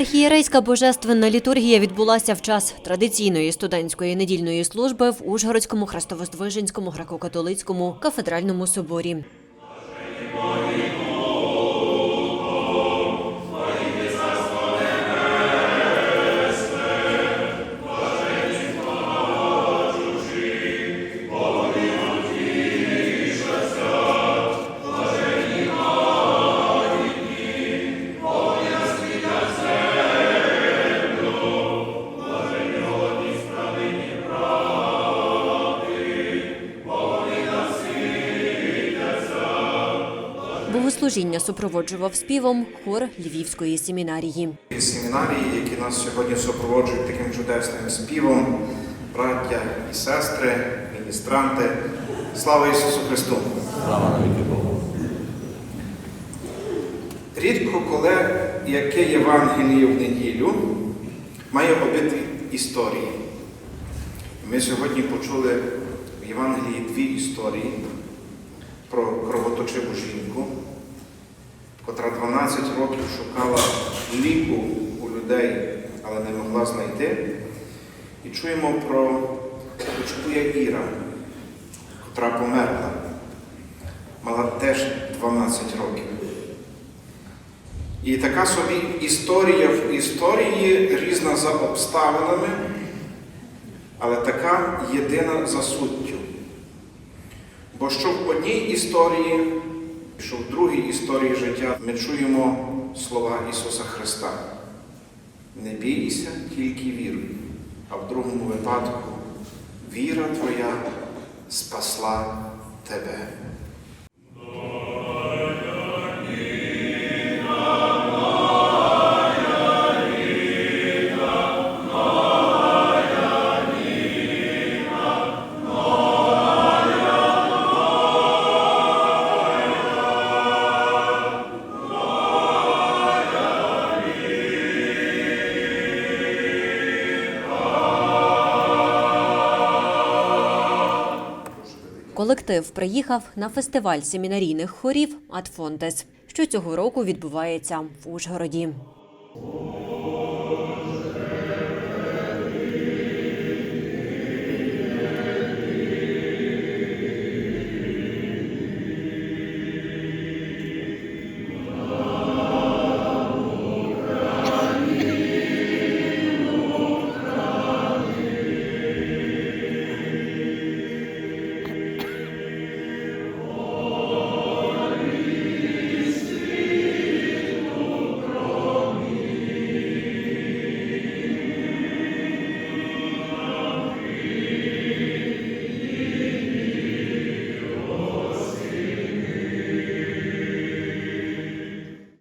Архієрейська божественна літургія відбулася в час традиційної студентської недільної служби в Ужгородському Хрестовоздвиженському греко-католицькому кафедральному соборі. Богослужіння супроводжував співом хор Львівської семінарії. Семінарії, які нас сьогодні супроводжують таким чудесним співом, браття і сестри, міністранти. Слава Ісусу Христу! Слава навіки Богу. Рідко коли яке Євангеліє в неділю має обидві історії. Ми сьогодні почули в Євангелії дві історії про кровоточиву жінку, котра 12 років шукала ліку у людей, але не могла знайти. І чуємо про дочку Іра, котра померла, мала теж 12 років. І така собі історія в історії різна за обставинами, але така єдина за суттю. Бо що в одній історії, що в другій історії життя ми чуємо слова Ісуса Христа. Не бійся, тільки віруй. А в другому випадку віра твоя спасла тебе. Колектив приїхав на фестиваль семінарійних хорів Атфонтес, що цього року відбувається в Ужгороді.